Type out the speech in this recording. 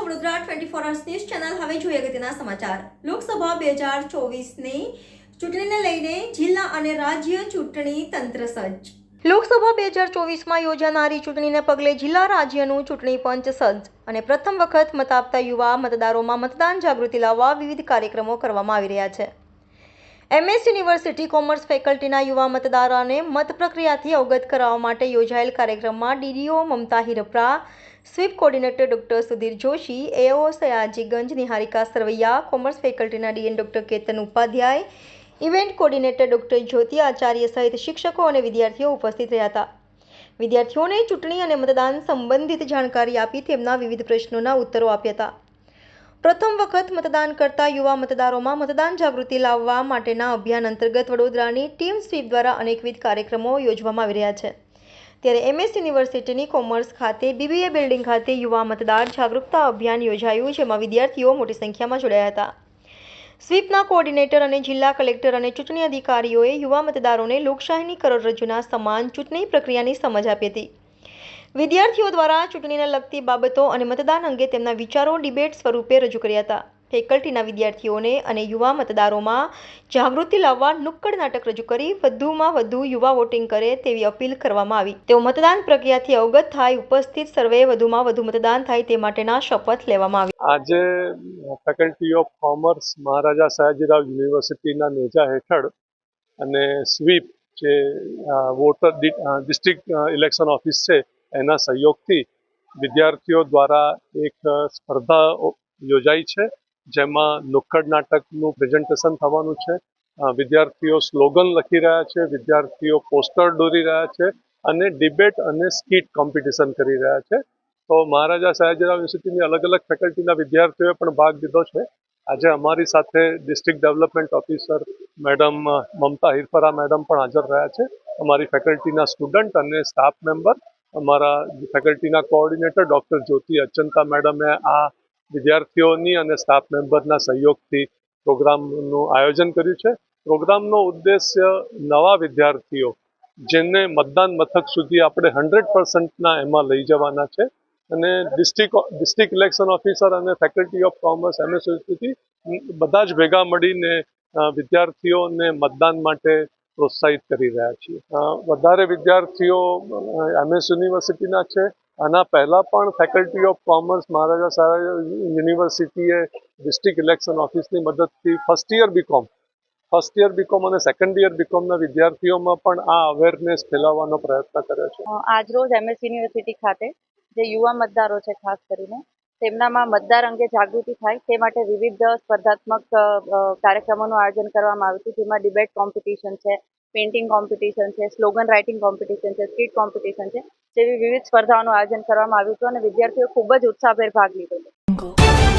Smart news channel હવે જોઈએ અગત્યના સમાચાર. લોકસભા બે હજાર ચોવીસની ચૂંટણીને લઈને જિલ્લા અને રાજ્ય ચૂંટણી તંત્ર સજ્જ. લોકસભા બે હજાર ચોવીસમાં યોજાનારી ચૂંટણીને પગલે જિલ્લા રાજ્યનું ચૂંટણી પંચ સજ્જ અને પ્રથમ વખત મત આપતા યુવા મતદારોમાં મતદાન જાગૃતિ લાવવા વિવિધ કાર્યક્રમો કરવામાં આવી રહ્યા છે. એમએસ યુનિવર્સિટી કોમર્સ ફેકલ્ટીના યુવા મતદારોને મત પ્રક્રિયાથી અવગત કરાવવા માટે યોજાયેલ કાર્યક્રમમાં DDO Mamta Hirpara sweep coordinator doctor Sudhir Joshi AO Sayajiganj Niharika Sarvaiya, commerce ફેકલ્ટીના dean doctor Ketan Upadhyay, event coordinator doctor Jyoti Acharya સહિત શિક્ષકો અને વિદ્યાર્થીઓ ઉપસ્થિત રહ્યા હતા. વિદ્યાર્થીઓને ચૂંટણી અને મતદાન સંબંધિત જાણકારી આપી તેમના વિવિધ પ્રશ્નોના ઉત્તરો આપ્યા હતા. પ્રથમ વખત મતદાન કરતા યુવા મતદારોમાં મતદાન જાગૃતિ લાવવા માટેના અભિયાન અંતર્ગત વડોદરાની ટીમ સ્વીપ દ્વારા અનેકવિધ કાર્યક્રમો યોજવામાં આવી રહ્યા છે. ત્યારે એમએસ યુનિવર્સિટીની કોમર્સ ખાતે બીબીએ બિલ્ડિંગ ખાતે યુવા મતદાર જાગૃતતા અભિયાન યોજાયું, જેમાં વિદ્યાર્થીઓ મોટી સંખ્યામાં જોડાયા હતા. સ્વીપના કોઓર્ડિનેટર અને જિલ્લા કલેક્ટર અને ચૂંટણી અધિકારીઓએ યુવા મતદારોને લોકશાહીની કરોડરજ્જુના સમાન ચૂંટણી પ્રક્રિયાની સમજ આપી હતી. વિદ્યાર્થીઓ દ્વારા ચૂંટણીને લગતી બાબતો અને મતદાન અંગે તેમના વિચારો ડિબેટ સ્વરૂપે રજૂ કર્યા હતા. ફેકલ્ટીના વિદ્યાર્થીઓને અને યુવા મતદારોમાં જાગૃતિ લાવવા નુક્કડ નાટક રજૂ કરી, વધુમાં વધુ યુવા વોટિંગ કરે તેવી અપીલ કરવામાં આવી. તેઓ મતદાન પ્રક્રિયાથી અવગત થાય, ઉપસ્થિત સર્વે વધુમાં વધુ મતદાન થાય તે માટેના શપથ લેવામાં આવી આજે faculty of commerce Maharaja Sayajirao યુનિવર્સિટીના નેજા હેઠળ અને સ્વીપ જે વોટર ડિસ્ટ્રિક્ટ ઇલેક્શન ઓફિસ છે એના સહયોગથી વિદ્યાર્થીઓ દ્વારા એક સ્પર્ધા યોજાઈ છે. જેમાં નુક્કડ નાટકનું પ્રેઝન્ટેશન થવાનું છે. વિદ્યાર્થીઓ સ્લોગન લખી રહ્યા છે, વિદ્યાર્થીઓ પોસ્ટર દોરી રહ્યા છે અને ડિબેટ અને સ્કીટ કોમ્પિટિશન કરી રહ્યા છે. તો મહારાજા સયાજીરાવ યુનિવર્સિટીની અલગ અલગ ફેકલ્ટીના વિદ્યાર્થીઓએ પણ ભાગ લીધો છે. આજે અમારી સાથે district development officer madam Mamta Hirpara madam પણ હાજર રહ્યા છે. અમારી ફેકલ્ટીના સ્ટુડન્ટ અને સ્ટાફ મેમ્બર અમારા ફેકલ્ટીના કોઓર્ડિનેટર ડૉક્ટર જ્યોતિ અચંતા મેડમે આ વિદ્યાર્થીઓની અને સ્ટાફ મેમ્બરના સહયોગથી પ્રોગ્રામનું આયોજન કર્યું છે. પ્રોગ્રામનો ઉદ્દેશ્ય નવા વિદ્યાર્થીઓ, જેને મતદાન મથક સુધી આપણે હંડ્રેડ પર્સન્ટના એમાં લઈ જવાના છે અને ડિસ્ટ્રિક્ટ ડિસ્ટ્રિક્ટ ઇલેક્શન ઓફિસર અને ફેકલ્ટી ઓફ કોમર્સ એમએસ સુધી બધા જ ભેગા મળીને વિદ્યાર્થીઓને મતદાન માટે પ્રોત્સાહિત કરી રહ્યા છીએ. વધારે વિદ્યાર્થીઓ એમએસ યુનિવર્સિટીના છે આના પહેલાં પણ ફેકલ્ટી ઓફ કોમર્સ મહારાજા સાહેબ યુનિવર્સિટીએ ડિસ્ટ્રિક્ટ ઇલેક્શન ઓફિસની મદદથી first year BCom first year BCom અને સેકન્ડ યર બીકોમના વિદ્યાર્થીઓમાં પણ આ અવેરનેસ ફેલાવવાનો પ્રયત્ન કર્યો છે. આજરોજ એમએસ યુનિવર્સિટી ખાતે જે યુવા મતદારો છે, ખાસ કરીને, તેમનામાં મતદાર અંગે જાગૃતિ થાય તે માટે વિવિધ સ્પર્ધાત્મક કાર્યક્રમોનું આયોજન કરવામાં આવ્યું હતું, જેમાં ડિબેટ કોમ્પિટિશન છે પેઇન્ટિંગ કોમ્પિટિશન છે સ્લોગન રાઇટિંગ કોમ્પિટિશન છે સ્કીટ કોમ્પિટિશન છે. જેવી વિવિધ સ્પર્ધાઓનું આયોજન કરવામાં આવ્યું હતું અને વિદ્યાર્થીઓ ખૂબ જ ઉત્સાહભેર ભાગ લીધો હતો.